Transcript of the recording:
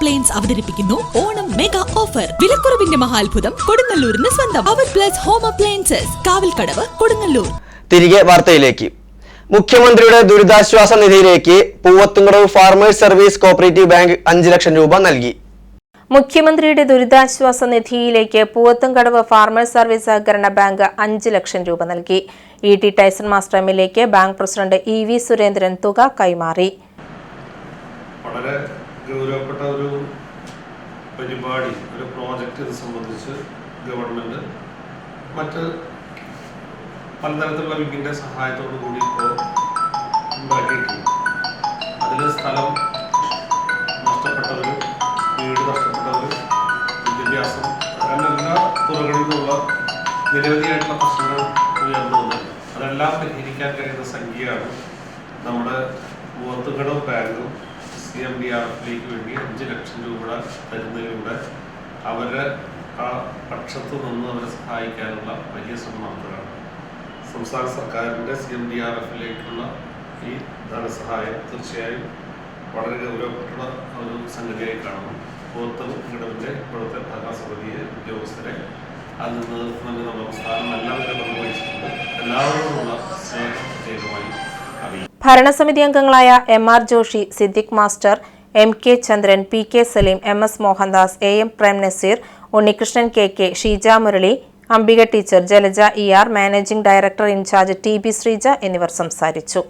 Appliance അവതരിപ്പിക്കുന്നു. Onam mega offer വിലക്കുറവിന്റെ മഹാത്ഭുതം കൊടുങ്ങല്ലൂരിന് സ്വന്തം. അവർ plus home appliances Kavalkadavu Kodungallur. തിരികെ വാർത്തയിലേക്ക്. മുഖ്യമന്ത്രിയുടെ ദുരിതാശ്വാസ നിധിയിലേക്ക് Poovathumkadavu farmers service cooperative bank അഞ്ച് ലക്ഷം രൂപ നൽകി. മുഖ്യമന്ത്രിയുടെ ദുരിതാശ്വാസ നിധിയിലേക്ക് പൂവത്തുംകടവ് ഫാർമേഴ്സ് സർവീസ് സഹകരണ ബാങ്ക് അഞ്ച് ലക്ഷം രൂപ നൽകി. E T Tyson master എമ്മിലേക്ക് bank president E V Surendran തുക കൈമാറി. ഗൗരവപ്പെട്ട ഒരു പരിപാടി ഒരു പ്രോജക്റ്റ് ഇത് സംബന്ധിച്ച് ഗവൺമെന്റ് മറ്റ് പലതരത്തിലുള്ള വിങ്ങിന്റെ സഹായത്തോടു കൂടി ഇപ്പോൾ ഉണ്ടാക്കിയിട്ടുണ്ട്. അതിൽ സ്ഥലം നഷ്ടപ്പെട്ടവർ വീട് നഷ്ടപ്പെട്ടവർ വിദ്യാഭ്യാസം അങ്ങനെ എല്ലാ തുറകളിൽ നിന്നുള്ള നിരവധിയായിട്ടുള്ള പ്രശ്നങ്ങൾ ഉയർന്നു വന്നിട്ടുണ്ട്. അതെല്ലാം പരിഹരിക്കാൻ കഴിയുന്ന സംഖ്യയാണ് നമ്മുടെ മൂവത്തുകടവ് ബാങ്കും സി എം ഡി ആർ എഫിലേക്ക് വേണ്ടി അഞ്ച് ലക്ഷം രൂപ തരുന്നതിലൂടെ അവരെ ആ പക്ഷത്ത് നിന്ന് അവരെ സഹായിക്കാനുള്ള വലിയ ശ്രമം നടത്തുകയാണ്. സംസ്ഥാന സർക്കാരിന്റെ സി എം ഡി ആർ എഫിലേക്കുള്ള ഈ ധനസഹായം തീർച്ചയായും വളരെ ഗൗരവപ്പെട്ടുള്ള ഒരു സംഗതിയായി കാണുന്നു. പൂർത്തം ഇടവിന്റെ ഇപ്പോഴത്തെ ഭരണസമിതിയെ ഉദ്യോഗസ്ഥരെ അതിൽ നേതൃത്വം നൽകുന്ന പ്രസ്ഥാനം എല്ലാവരും പങ്കുവഹിച്ചിട്ടുണ്ട് എല്ലാവരോടുമുള്ള സ്നേഹം പ്രത്യേകമായി അറിയിക്കും ഭരണസമിതി അംഗങ്ങളായ M R Joshi Siddique master M K Chandran P K Saleem M S Mohandas A M Prem Nazir Unnikrishnan K K Sheeja Murali Ambika teacher Jalaja E R managing director incharge T B Sreeja എന്നിവർ സംസാരിച്ചു.